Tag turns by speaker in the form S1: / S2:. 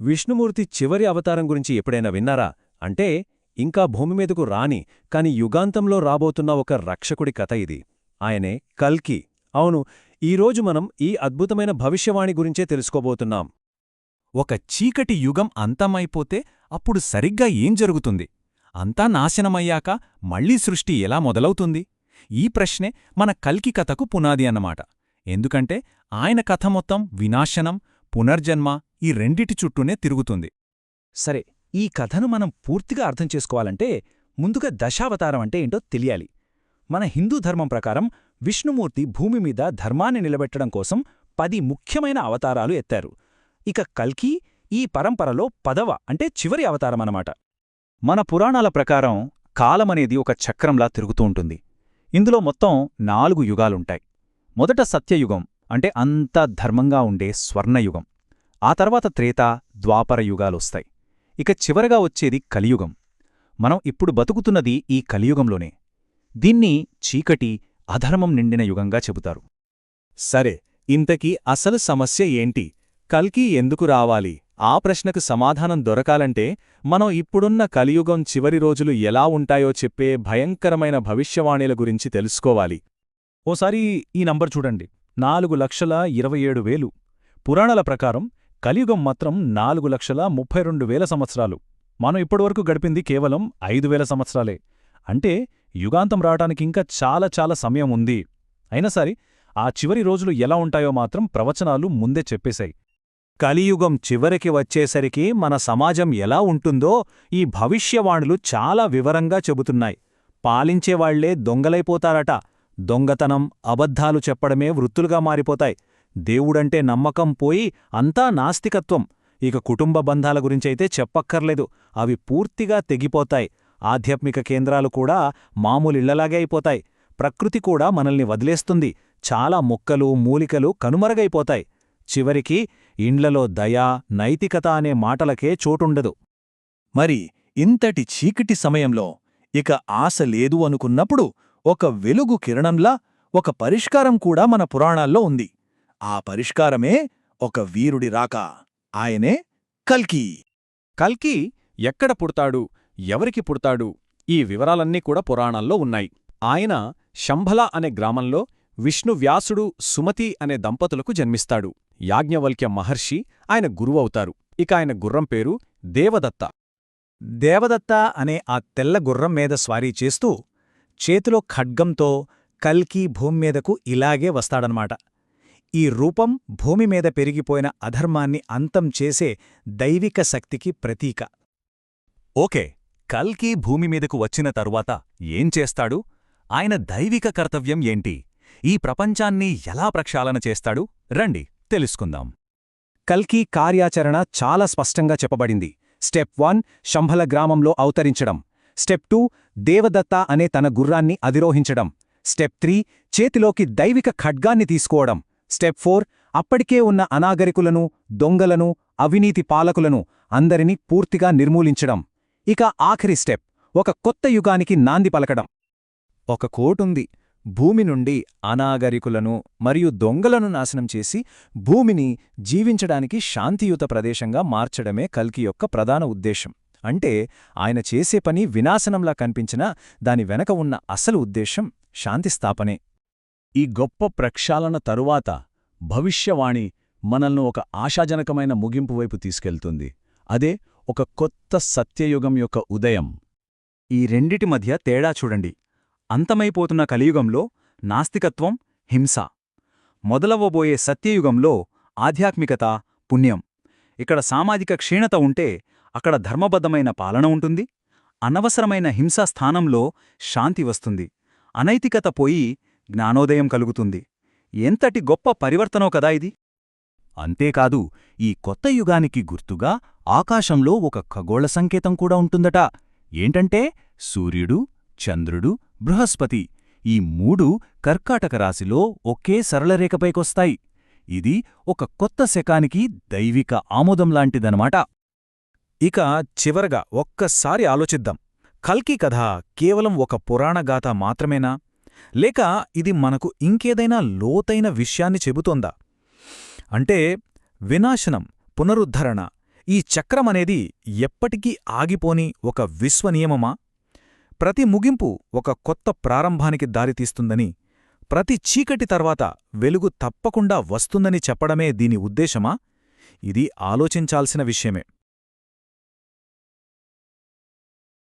S1: విష్ణుమూర్తి చివరి అవతారం గురించి ఎప్పుడైనా విన్నారా? అంటే ఇంకా భూమి మీదకు రాని కాని యుగాంతంలో రాబోతున్న ఒక రక్షకుడి కథ ఇది. ఆయనే కల్కి. అవును ఈరోజు మనం ఈ అద్భుతమైన భవిష్యవాణి గురించే తెలుసుకోబోతున్నాం.
S2: ఒక చీకటి యుగం అంతమైపోతే అప్పుడు సరిగ్గా ఏం జరుగుతుంది? అంతా నాశనమయ్యాక మళ్ళీ సృష్టి ఎలా మొదలవుతుంది? ఈ ప్రశ్నే మన కల్కి కథకు పునాది అన్నమాట. ఎందుకంటే ఆయన కథ మొత్తం వినాశనం పునర్జన్మ ఈ రెండిటి చుట్టూనే తిరుగుతుంది.
S3: సరే ఈ కథను మనం పూర్తిగా అర్థం చేసుకోవాలంటే ముందుగా దశావతారం అంటే ఏంటో తెలియాలి. మన హిందూ ధర్మం ప్రకారం విష్ణుమూర్తి భూమి మీద ధర్మాన్ని నిలబెట్టడం కోసం పది ముఖ్యమైన అవతారాలు ఎత్తారు. ఇక కల్కి ఈ పరంపరలో పదవ అంటే చివరి అవతారమన్నమాట మన పురాణాల ప్రకారం కాలమనేది ఒక చక్రంలా తిరుగుతూ ఉంటుంది. ఇందులో మొత్తం నాలుగు యుగాలుంటాయి. మొదట సత్యయుగం అంటే అంతా ధర్మంగా ఉండే స్వర్ణయుగం. ఆ తర్వాత త్రేత ద్వాపర యుగాలొస్తాయి. ఇక చివరగా వచ్చేది కలియుగం. మనం ఇప్పుడు బతుకుతున్నది ఈ కలియుగంలోనే. దీన్ని చీకటి అధర్మం నిండిన యుగంగా చెబుతారు.
S1: సరే ఇంతకీ అసలు సమస్య ఏంటి? కల్కి ఎందుకు రావాలి? ఆ ప్రశ్నకు సమాధానం దొరకాలంటే మనం ఇప్పుడున్న కలియుగం చివరి రోజులు ఎలా ఉంటాయో చెప్పే భయంకరమైన భవిష్యవాణిల గురించి తెలుసుకోవాలి.
S3: ఓసారి ఈ నంబర్ చూడండి. నాలుగు లక్షల ఇరవై ఏడు వేలు. పురాణాల ప్రకారం కలియుగం మాత్రం నాలుగు లక్షల ముప్పై రెండు వేల సంవత్సరాలు. మనం ఇప్పటివరకు గడిపింది కేవలం ఐదు వేల సంవత్సరాలే. అంటే యుగాంతం రావటానికి ఇంకా చాలా చాలా సమయం ఉంది. అయినా సరే ఆ చివరి రోజులు ఎలా ఉంటాయో మాత్రం ప్రవచనాలు ముందే చెప్పేశాయి.
S1: కలియుగం చివరికి వచ్చేసరికి మన సమాజం ఎలా ఉంటుందో ఈ భవిష్యవాణులు చాలా వివరంగా చెబుతున్నాయి. పాలించేవాళ్ళే దొంగలైపోతారట. దొంగతనం అబద్ధాలు చెప్పడమే వృత్తులుగా మారిపోతాయి. దేవుడంటే నమ్మకం పోయి అంతా నాస్తికత్వం. ఇక కుటుంబ బంధాల గురించైతే చెప్పక్కర్లేదు. అవి పూర్తిగా తెగిపోతాయి. ఆధ్యాత్మిక కేంద్రాలు కూడా మామూలిళ్ళలాగే అయిపోతాయి. ప్రకృతి కూడా మనల్ని వదిలేస్తుంది. చాలా మొక్కలు మూలికలు కనుమరుగైపోతాయి. చివరికి ఇండ్లలో దయా నైతికత అనే మాటలకే చోటుండదు.
S4: మరి ఇంతటి చీకటి సమయంలో ఇక ఆశ లేదు అనుకున్నప్పుడు ఒక వెలుగు కిరణంలా ఒక పరిష్కారం కూడా మన పురాణాల్లో ఉంది. ఆ పరిష్కారమే ఒక వీరుడి రాక. ఆయనే కల్కి.
S2: కల్కి ఎక్కడ పుడతాడు? ఎవరికి పుడతాడు? ఈ వివరాలన్నీ కూడా పురాణాల్లో ఉన్నాయి. ఆయన శంభల అనే గ్రామంలో విష్ణువ్యాసుడు సుమతి అనే దంపతులకు జన్మిస్తాడు. యాజ్ఞవల్క్య మహర్షి ఆయన గురువవుతారు. ఇక ఆయన గుర్రం పేరు దేవదత్త.
S3: దేవదత్త అనే ఆ తెల్ల గుర్రం మీద స్వారీ చేస్తూ చేతిలో ఖడ్గంతో కల్కి భూమ్మీదకు ఇలాగే వస్తాడనమాట ఈ రూపం భూమి మీద పెరిగిపోయిన అధర్మాన్ని అంతం చేసే దైవిక శక్తికి ప్రతీక.
S2: ఓకే కల్కి భూమి మీదకు వచ్చిన తరువాత ఏం చేస్తాడు? ఆయన దైవిక కర్తవ్యం ఏంటి? ఈ ప్రపంచాన్ని ఎలా ప్రక్షాళన చేస్తాడు? రండి తెలుసుకుందాం.
S1: కల్కి కార్యాచరణ చాలా స్పష్టంగా చెప్పబడింది. స్టెప్ వన్ శంభల గ్రామంలో అవతరించడం. స్టెప్ టూ దేవదత్త అనే తన గుర్రాన్ని అధిరోహించడం. స్టెప్ త్రీ చేతిలోకి దైవిక ఖడ్గాన్ని తీసుకోవడం. స్టెప్ ఫోర్ అప్పటికే ఉన్న అనాగరికులను దొంగలను అవినీతి పాలకులను అందరినీ పూర్తిగా నిర్మూలించడం. ఇక ఆఖరి స్టెప్ ఒక కొత్త యుగానికి నాంది పలకడం. ఒక కోటుంది భూమి నుండి అనాగరికులను మరియు దొంగలను నాశనం చేసి భూమిని జీవించడానికి శాంతియుత ప్రదేశంగా మార్చడమే కల్కి యొక్క ప్రధాన ఉద్దేశం. అంటే ఆయన చేసే పని వినాశనంలా కనిపించినా దాని వెనక ఉన్న అసలు ఉద్దేశం శాంతిస్థాపనే
S3: ఈ గొప్ప ప్రక్షాళన తరువాత భవిష్యవాణి మనల్ని ఒక ఆశాజనకమైన ముగింపు వైపు తీసుకెళ్తుంది. అదే ఒక కొత్త సత్యయుగం యొక్క ఉదయం.
S1: ఈ రెండిటి మధ్య తేడా చూడండి. అంతమైపోతున్న కలియుగంలో నాస్తికత్వం హింస. మొదలవబోయే సత్యయుగంలో ఆధ్యాత్మికత పుణ్యం. ఇక్కడ సామాజిక క్షీణత ఉంటే అక్కడ ధర్మబద్ధమైన పాలన ఉంటుంది. అనవసరమైన హింసా స్థానంలో శాంతి వస్తుంది. అనైతికత పోయి జ్ఞానోదయం కలుగుతుంది. ఎంతటి గొప్ప పరివర్తనో కదా ఇది. అంతేకాదు ఈ కొత్త యుగానికి గుర్తుగా ఆకాశంలో ఒక ఖగోళ సంకేతం కూడా ఉంటుందట. ఏంటంటే సూర్యుడు చంద్రుడు బృహస్పతి ఈ మూడు కర్కాటక రాశిలో ఒకే సరళరేఖపైకొస్తాయి. ఇది ఒక కొత్త శకానికి దైవిక ఆమోదంలాంటిదనమాట ఇక చివరగా ఒక్కసారి ఆలోచిద్దాం. కల్కి కథ కేవలం ఒక పురాణగాథ మాత్రమేనా? లేక ఇది మనకు ఇంకేదైనా లోతైన విషయాన్ని చెబుతోందా? అంటే వినాశనం పునరుద్ధరణ
S3: ఈ చక్రమనేది ఎప్పటికీ ఆగిపోని ఒక విశ్వనియమమా? ప్రతి ముగింపు ఒక కొత్త ప్రారంభానికి దారితీస్తుందని ప్రతి చీకటి తర్వాత వెలుగు తప్పకుండా వస్తుందని చెప్పడమే దీని ఉద్దేశమా? ఇది ఆలోచించాల్సిన విషయమే.